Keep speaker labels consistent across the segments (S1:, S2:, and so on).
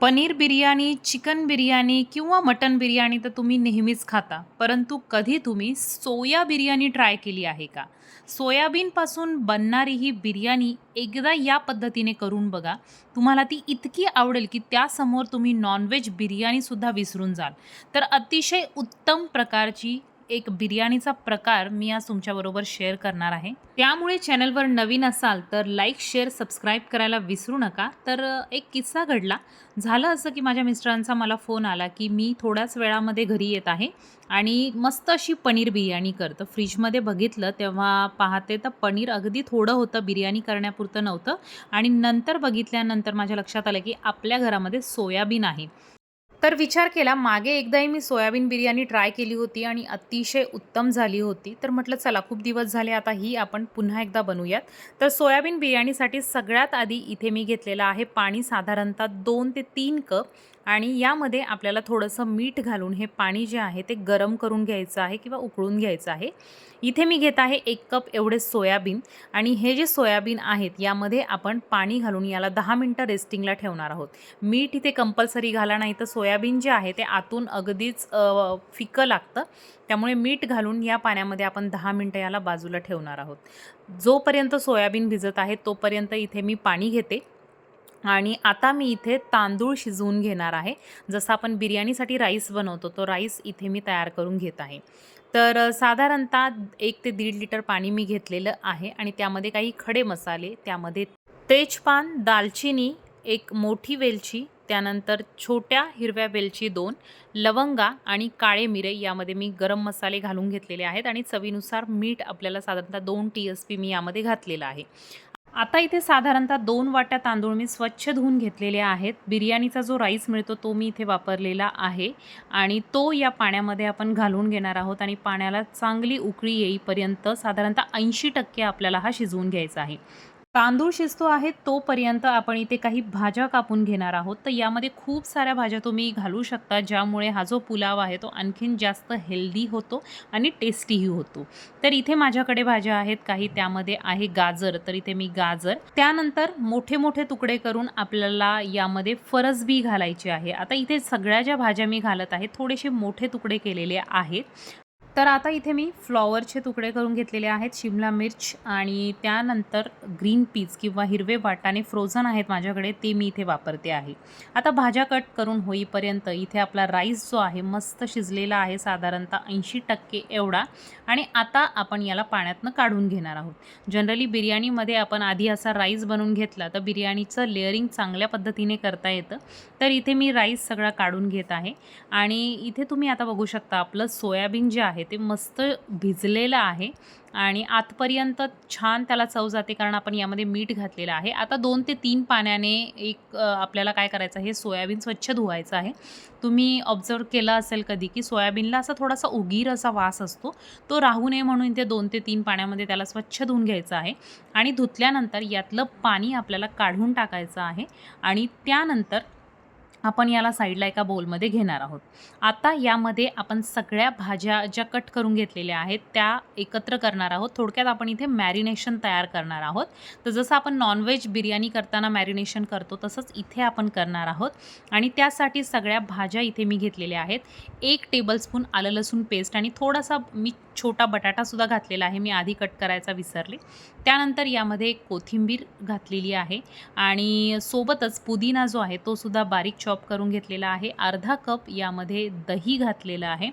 S1: Paneer biryani chicken biryani किंवा mutton biryani तर तुम्ही नेहमीच खाता. परंतु कधी तुम्ही सोया बिर्याणी ट्राय केली आहे का? सोयाबीनपासून बनणारी ही बिर्याणी एकदा या पद्धतीने करून बघा. तुम्हाला ती इतकी आवडेल की त्यासमोर तुम्ही नॉनव्हेज बिर्याणीसुद्धा विसरून जाल. तर अतिशय उत्तम प्रकारची एक बिर्याणीचा प्रकार मी आज तुमच्याबरोबर शेअर करणार आहे. त्यामुळे चॅनलवर नवीन असाल तर लाईक शेअर सबस्क्राईब करायला विसरू नका. तर एक किस्सा घडला. झालं असं की माझ्या मिस्टरांचा मला फोन आला की मी थोड्याच वेळामध्ये घरी येत आहे आणि मस्त अशी पनीर बिर्याणी करतं. फ्रीजमध्ये बघितलं तेव्हा पाहते तर पनीर अगदी थोडं होतं बिर्याणी करण्यापुरतं नव्हतं आणि नंतर बघितल्यानंतर माझ्या लक्षात आलं की आपल्या घरामध्ये सोयाबीन आहे. तर विचार केला मागे एकदाही मी सोयाबीन बिर्याणी ट्राय केली होती आणि अतिशय उत्तम झाली होती. तर म्हटलं चला खूप दिवस झाले आता ही आपण पुन्हा एकदा बनवूयात. तर सोयाबीन बिर्याणीसाठी सगळ्यात आधी इथे मी घेतलेलं आहे पाणी साधारणतः दोन ते तीन कप. आणि यामध्ये आपल्याला थोडंसं मीठ घालून हे पाणी जे आहे ते गरम करून घ्यायचं आहे किंवा उकळून घ्यायचं आहे. इथे मी घेत आहे एक कप एवढे सोयाबीन. आणि हे जे सोयाबीन आहेत यामध्ये आपण पाणी घालून याला दहा मिनटं रेस्टिंगला ठेवणार आहोत. मीठ इथे कंपल्सरी घाला नाही तर सोया सोयाबीन जे आहे ते आतून अगदीच फिकं लागतं. त्यामुळे मीठ घालून या पाण्यामध्ये आपण दहा मिनटं याला बाजूला ठेवणार आहोत. जोपर्यंत सोयाबीन भिजत आहे तोपर्यंत इथे मी पाणी घेते. आणि आता मी इथे तांदूळ शिजवून घेणार आहे. जसं आपण बिर्याणीसाठी राईस बनवतो तो राईस इथे मी तयार करून घेत आहे. तर साधारणतः एक ते दीड लिटर पाणी मी घेतलेलं आहे आणि त्यामध्ये काही खडे मसाले त्यामध्ये तेजपान दालचिनी एक मोठी वेलची त्यानंतर छोट्या हिरव्या वेलची दोन लवंगा आणि काळे मिरे यामध्ये मी गरम मसाले घालून घेतलेले आहेत आणि चवीनुसार मीठ आपल्याला साधारणतः दोन टी एस पी मी यामध्ये घातलेलं आहे. आता इथे साधारणतः दोन वाट्या तांदूळ मी स्वच्छ धुवून घेतलेले आहेत. बिर्याणीचा जो राईस मिळतो तो मी इथे वापरलेला आहे आणि तो या पाण्यामध्ये आपण घालून घेणार आहोत आणि पाण्याला चांगली उकळी येईपर्यंत साधारणतः ऐंशी टक्के आपल्याला हा शिजवून घ्यायचा आहे. तांदूळ शिजतो आहे तोपर्यंत आपण इथे काही भाज्या कापून घेणार आहोत. तर यामध्ये खूप साऱ्या भाज्या तुम्ही घालू शकता ज्यामुळे हा जो पुलाव आहे तो आणखीन जास्त हेल्दी होतो आणि टेस्टीही होतो. तर इथे माझ्याकडे भाज्या आहेत काही त्यामध्ये आहे गाजर तर इथे मी गाजर. त्यानंतर मोठे मोठे तुकडे करून आपल्याला यामध्ये फरसबी घालायची आहे. आता इथे सगळ्या ज्या भाज्या मी घालत आहे थोडेसे मोठे तुकडे केलेले आहेत. तर आता इथे मी फ्लॉवरचे तुकडे करून घेतलेले आहेत. शिमला मिर्च आणि त्यानंतर ग्रीन पीज किंवा हिरवे वाटाणे फ्रोझन आहेत माझ्याकडे ते मी इथे वापरते आहे. आता भाज्या कट करून होईपर्यंत इथे आपला राईस जो आहे मस्त शिजलेला आहे साधारणतः ऐंशी टक्के एवढा. आणि आता आपण याला पाण्यातनं काढून घेणार आहोत. जनरली बिर्याणीमध्ये आपण आधी असा राईस बनवून घेतला तर बिर्याणीचं लेअरिंग चांगल्या पद्धतीने करता येतं. तर इथे मी राईस सगळा काढून घेत आहे. आणि इथे तुम्ही आता बघू शकता आपलं सोयाबीन जे आहे ते मस्त भिजलेलं आहे. आणि आतपर्यंत छान त्याला चव जाते कारण आपण यामध्ये मीठ घातलेलं आहे. आता दोन ते तीन पाण्याने एक आपल्याला काय करायचं आहे सोयाबीन स्वच्छ धुवायचं आहे. तुम्ही ऑब्झर्व केलं असेल कधी की सोयाबीनला असा थोडासा उगीर असा वास असतो. तो राहू नये म्हणून ते दोन ते तीन पाण्यामध्ये त्याला स्वच्छ धुवून घ्यायचं आहे. आणि धुतल्यानंतर यातलं पाणी आपल्याला काढून टाकायचं आहे. आणि त्यानंतर आपण याला साईडला एका बोलमध्ये घेणार आहोत. आता यामध्ये आपण सगळ्या भाज्या ज्या कट करून घेतलेल्या आहेत त्या एकत्र करणार आहोत. थोडक्यात आपण इथे मॅरिनेशन तयार करणार आहोत. तर जसं आपण नॉनव्हेज बिर्याणी करताना मॅरिनेशन करतो तसंच इथे आपण करणार आहोत. आणि त्यासाठी सगळ्या भाज्या इथे मी घेतलेल्या आहेत. एक टेबलस्पून आलं लसूण पेस्ट आणि थोडासा मी छोटा बटाटासुद्धा घातलेला आहे. मी आधी कट करायचा विसरले. त्यानंतर यामध्ये कोथिंबीर घातलेली आहे. आणि सोबतच पुदिना जो आहे तो सुद्धा बारीक चॉप करून घेतलेला आहे. अर्धा कप यामध्ये दही घातलेलं आहे.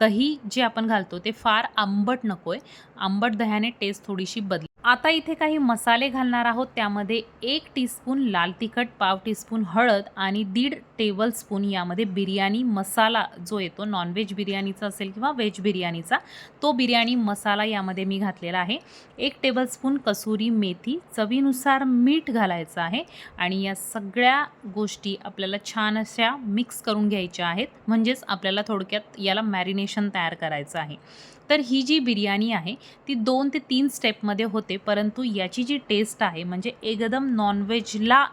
S1: दही जे आपण घालतो ते फार आंबट नको आहे आंबट दह्याने टेस्ट थोडीशी बदल आता इथे काही मसाले घालणार आहोत. त्यामध्ये एक टीस्पून लाल तिखट पाव टीस्पून हळद आणि दीड टेबलस्पून यामध्ये बिर्याणी मसाला जो येतो नॉनव्हेज बिर्याणीचा असेल किंवा व्हेज बिर्याणीचा तो बिर्याणी मसाला यामध्ये मी घातलेला आहे. एक टेबलस्पून कसुरी मेथी चवीनुसार मीठ घालायचं आहे आणि या सगळ्या गोष्टी आपल्याला छान अशा मिक्स करून घ्यायच्या आहेत. म्हणजेच आपल्याला थोडक्यात याला मॅरिनेशन तयार करायचं आहे. तर ही जी बिर्याणी आहे ती दोन ते तीन स्टेपमध्ये होते परंतु याची जी टेस्ट आहे म्हणजे एकदम नॉनव्हेजला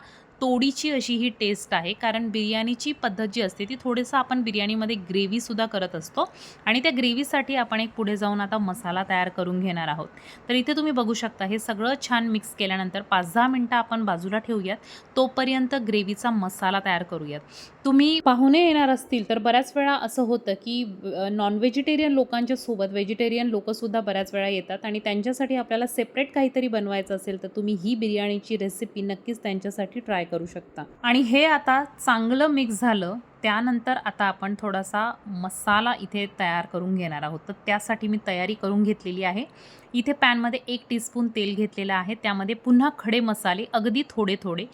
S1: तोडीची अशी ही टेस्ट आहे. कारण बिर्याणीची पद्धत जी असते ती थोडंसं आपण बिर्याणीमध्ये ग्रेव्हीसुद्धा करत असतो. आणि त्या ग्रेव्हीसाठी आपण एक पुढे जाऊन आता मसाला तयार करून घेणार आहोत. तर इथे तुम्ही बघू शकता हे सगळं छान मिक्स केल्यानंतर पाच दहा मिनटं आपण बाजूला ठेवूयात. तोपर्यंत ग्रेव्हीचा मसाला तयार करूयात. तुम्ही पाहुणे येणार असतील तर बऱ्याच वेळा असं होतं की नॉन व्हेजिटेरियन लोकांच्या सोबत व्हेजिटेरियन लोकंसुद्धा बऱ्याच वेळा येतात आणि त्यांच्यासाठी आपल्याला सेपरेट काहीतरी बनवायचं असेल तर तुम्ही ही बिर्याणीची रेसिपी नक्कीच त्यांच्यासाठी ट्राय करू शकता. आणि हे आता चांगलं मिक्स झालं त्यानंतर आता आपण थोडासा मसाला इथे तयार करून घेणार आहोत. तर त्यासाठी मी तयारी करून घेतलेली आहे. इथे पॅनमध्ये एक टीस्पून तेल घेतलेलं आहे. त्यामध्ये पुन्हा खडे मसाले अगदी थोडे थोडे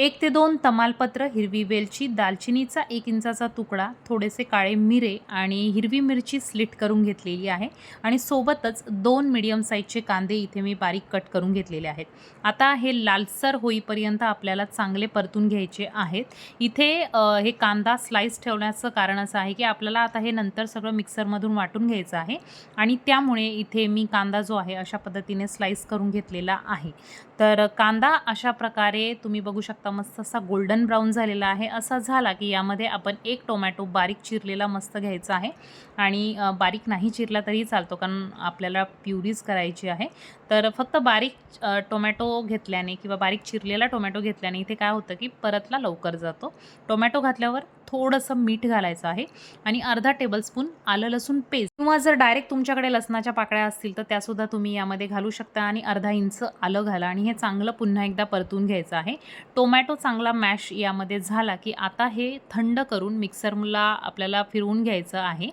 S1: एक ते दोन तमालपत्र हिरवी वेलची दालचिनीचा एक इंचाचा तुकडा थोडेसे काळे मिरे आणि हिरवी मिरची स्लिट करून घेतलेली आहे. आणि सोबतच दोन मिडियम साईजचे कांदे इथे मी बारीक कट करून घेतलेले आहेत. आता हे लालसर होईपर्यंत आपल्याला चांगले परतून घ्यायचे आहेत. इथे हे कांदा स्लाइस ठेवण्याचं कारण असं आहे की आपल्याला आता हे नंतर सगळं मिक्सरमधून वाटून घ्यायचं आहे. आणि त्यामुळे इथे मी कांदा जो आहे अशा पद्धतीने स्लाइस करून घेतलेला आहे. तर कांदा अशा प्रकारे तुम्ही बघू शकता मस्त असा गोल्डन ब्राऊन झालेला आहे. असा झाला की यामध्ये आपण एक टोमॅटो बारीक चिरलेला मस्त घ्यायचा आहे. आणि बारीक नाही चिरला तरी चालतो कारण आपल्याला प्युरीज करायची आहे. तर फक्त बारीक टोमॅटो घेतल्याने किंवा बारीक चिरलेला टोमॅटो घेतल्याने इथे काय होतं की परतला लवकर जातो. टोमॅटो घातल्यावर थोडंसं मीठ घालायचं आहे आणि अर्धा टेबलस्पून आलं लसूण पेस्ट किंवा जर डायरेक्ट तुमच्याकडे लसणाच्या पाकळ्या असतील तर त्यासुद्धा तुम्ही यामध्ये घालू शकता आणि अर्धा इंच आलं घाला आणि हे चांगलं पुन्हा एकदा परतून घ्यायचं आहे. टोमॅटो चांगला मॅश यामध्ये झाला की आता हे थंड करून मिक्सरला आपल्याला फिरवून घ्यायचं आहे.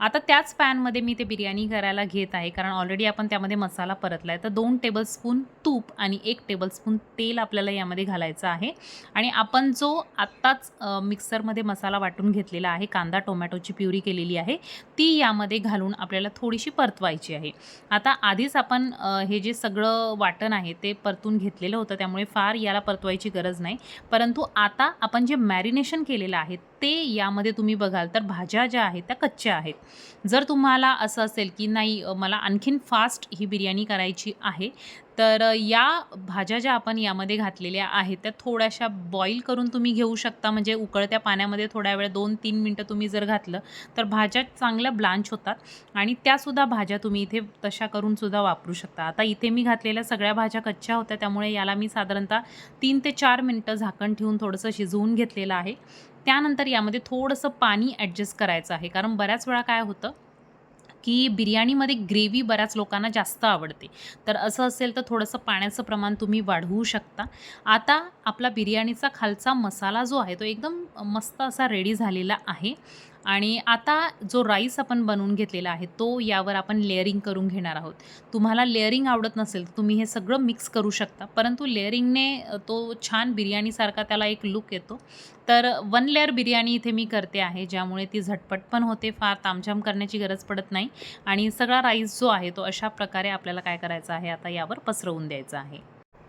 S1: आता त्याच पॅनमध्ये मी ते बिर्याणी करायला घेत आहे कारण ऑलरेडी आपण त्यामध्ये मसाला परतला आहे तर दोन टेबलस्पून तूप आणि एक टेबलस्पून तेल आपल्याला यामध्ये घालायचं आहे. आणि आपण जो आत्ताच मिक्सरमध्ये मसाला मसाला वाटून घेतलेला आहे. कांदा टोमॅटोची प्युरी केलेली आहे. ती यामध्ये घालून आपल्याला थोडीशी परतवायची आहे. आता आधीच आपण हे जे सगळं वाटण आहे ते परतून घेतलेलं होतं. त्यामुळे फार याला परतवायची गरज नाही. परंतु आता आपण जे मॅरिनेशन केलेलं आहे ते यामध्ये तुम्ही बघाल तर भाज्या ज्या आहेत त्या कच्च्या आहेत. जर तुम्हाला असं असेल की नाही मला आणखीन फास्ट ही बिर्याणी करायची आहे तर अ, या भाज्या ज्या आपण यामध्ये घातलेल्या आहेत त्या थोड्याशा बॉईल करून तुम्ही घेऊ शकता. म्हणजे उकळत्या पाण्यामध्ये थोड्या वेळ दोन तीन मिनटं तुम्ही जर घातलं तर भाज्या चांगल्या ब्लांच होतात. आणि त्यासुद्धा भाज्या तुम्ही इथे तशा करून सुद्धा वापरू शकता. आता इथे मी घातलेल्या सगळ्या भाज्या कच्च्या होत्या त्यामुळे याला मी साधारणतः तीन ते चार मिनटं झाकण ठेवून थोडंसं शिजवून घेतलेलं आहे. त्यानंतर यामध्ये थोडंसं पाणी ॲडजस्ट करायचं आहे. कारण बऱ्याच वेळा काय होतं की बिर्याणीमध्ये ग्रेव्ही बऱ्याच लोकांना जास्त आवडते. तर असं असेल तर थोडंसं पाण्याचं प्रमाण तुम्ही वाढवू शकता. आता आपला बिर्याणीचा खालचा मसाला जो आहे तो एकदम मस्त असा रेडी झालेला आहे. आणि आता जो राईस आपण बनवून घेतलेला आहे तो यावर आपण लेअरिंग करून घेणार आहोत. तुम्हाला लेअरिंग आवडत नसेल तर तुम्ही हे सगळं मिक्स करू शकता. परंतु लेअरिंगने तो छान बिर्याणीसारखा त्याला एक लुक येतो. तर वन लेअर बिर्याणी इथे मी करते आहे ज्यामुळे ती झटपट पण होते फार तामझाम करण्याची गरज पडत नाही. आणि सगळा राईस जो आहे तो अशा प्रकारे आपल्याला काय करायचा आहे आता यावर पसरवून द्यायचा आहे.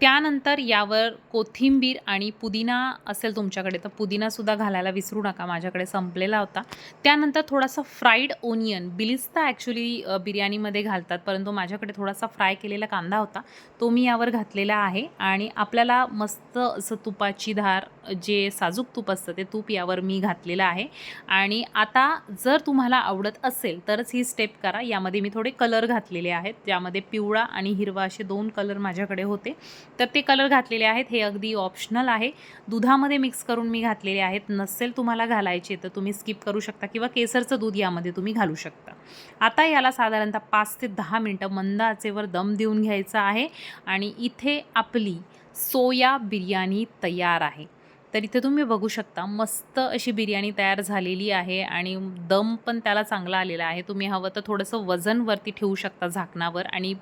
S1: त्यानंतर यावर कोथिंबीर आणि पुदिना असेल तुमच्याकडे तर पुदिनासुद्धा घालायला विसरू नका माझ्याकडे संपलेला होता. त्यानंतर थोडासा फ्राईड ओनियन बिलिस्ता ॲक्च्युली बिर्याणीमध्ये घालतात परंतु माझ्याकडे थोडासा फ्राय केलेला कांदा होता तो मी यावर घातलेला आहे. आणि आपल्याला मस्त असं तुपाची धार जे साजूक तूप असतं ते तूप यावर मी घातलेलं आहे. आणि आता जर तुम्हाला आवडत असेल तरच ही स्टेप करा. यामध्ये मी थोडे कलर घातलेले आहेत त्यामध्ये पिवळा आणि हिरवा असे दोन कलर माझ्याकडे होते. तर ते कलर घातलेले आहेत. हे अगदी ऑप्शनल आहे. दुधामध्ये मिक्स करून मी घातलेले आहेत. नसेल तुम्हाला घालायचे तर तुम्ही स्किप करू शकता किंवा केसरचं दूध यामध्ये तुम्ही घालू शकता. आता याला साधारणतः पाच ते दहा मिनटं मंद आचेवर दम देऊन घ्यायचा आहे. आणि इथे आपली सोया बिर्याणी तयार आहे. तर इथे तुम्ही बघू शकता मस्त अशी बिर्याणी तयार झालेली आहे आणि दम पण त्याला चांगला आलेला आहे. तुम्ही हवं तर थोडंसं वजन वरती ठेवू शकता झाकणावर आणि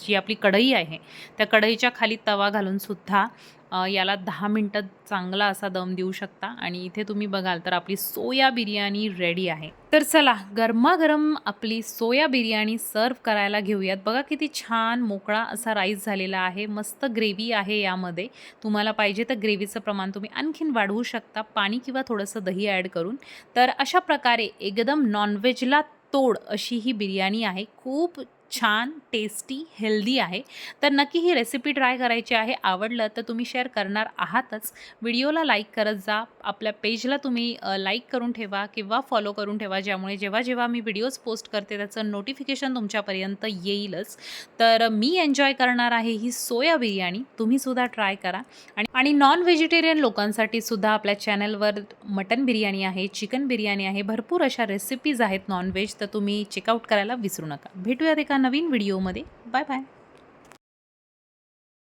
S1: जी आपली कढई आहे त्या कढईच्या खाली तवा घालून सुद्धा अ, याला दहा मिनटं चांगला असा दम देऊ शकता. आणि इथे तुम्ही बघाल तर आपली सोया बिर्याणी रेडी आहे. तर चला गरमागरम आपली सोया बिर्याणी सर्व करायला घेऊयात. बघा किती छान मोकळा असा राईस झालेला आहे. मस्त ग्रेव्ही आहे यामध्ये. तुम्हाला पाहिजे तर ग्रेव्हीचं प्रमाण तुम्ही आणखीन वाढवू शकता. पाणी किंवा थोडंसं दही ॲड करून. तर अशा प्रकारे एकदम नॉनव्हेजला तोड अशी ही बिर्याणी आहे. खूप छान टेस्टी हेल्दी आहे. तर नक्की ही रेसिपी ट्राय करायची आहे. आवडलं तर तुम्ही शेअर करणार आहातच. व्हिडिओला लाईक करत जा. आपल्या पेजला तुम्ही लाईक करून ठेवा किंवा फॉलो करून ठेवा. ज्यामुळे जेव्हा जेव्हा मी व्हिडिओज पोस्ट करते त्याचं नोटिफिकेशन तुमच्यापर्यंत येईलच. तर मी एन्जॉय करणार आहे ही सोया बिर्याणी. तुम्हीसुद्धा ट्राय करा. आणि आणि नॉन व्हेजिटेरियन लोकांसाठी सुद्धा आपल्या चॅनलवर मटन बिर्याणी आहे चिकन बिर्याणी आहे. भरपूर अशा रेसिपीज आहेत नॉनव्हेज तर तुम्ही चेकआउट करायला विसरू नका. भेटूयात एका नवीन व्हिडिओमध्ये. Bye bye.